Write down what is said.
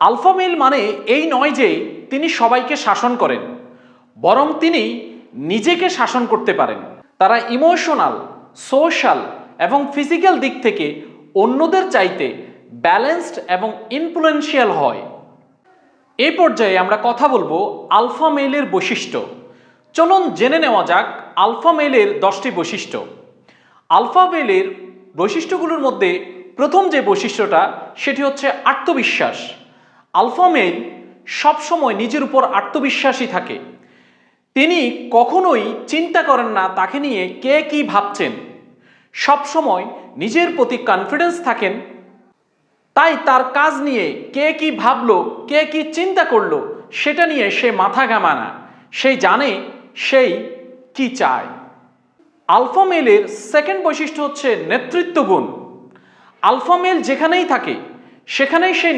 Alpha mail মানে এই নয় যে তিনি সবাইকে শাসন করেন, বরং তিনি নিজেকে শাসন করতে পারেন। তারা ইমোশনাল, সোশ্যাল এবং ফিজিক্যাল দিক থেকে অন্যদের চাইতে ব্যালেন্সড এবং ইনফ্লুয়েন্সিয়াল হয়। এই পর্যায়ে আমরা কথা বলব আলফা মেইলের বৈশিষ্ট্য। চলুন জেনে নেওয়া যাক আলফা মেইলের দশটি বৈশিষ্ট্য। আলফা মেইলের বৈশিষ্ট্যগুলোর মধ্যে প্রথম যে বৈশিষ্ট্যটা, সেটি হচ্ছে আত্মবিশ্বাস। আলফা মেইল সবসময় নিজের উপর আত্মবিশ্বাসী থাকে। তিনি কখনোই চিন্তা করেন না তাকে নিয়ে কে কি ভাবছেন। সবসময় নিজের প্রতি কনফিডেন্স থাকেন। তাই তার কাজ নিয়ে কে কি ভাবলো, কে কি চিন্তা করল, সেটা নিয়ে সে মাথা ঘামায় না। সেই জানে সেই কি চায়। আলফা মেলের সেকেন্ড বৈশিষ্ট্য হচ্ছে নেতৃত্ব গুণ আলফা মেল যেখানেই থাকে, সেখানেই সেই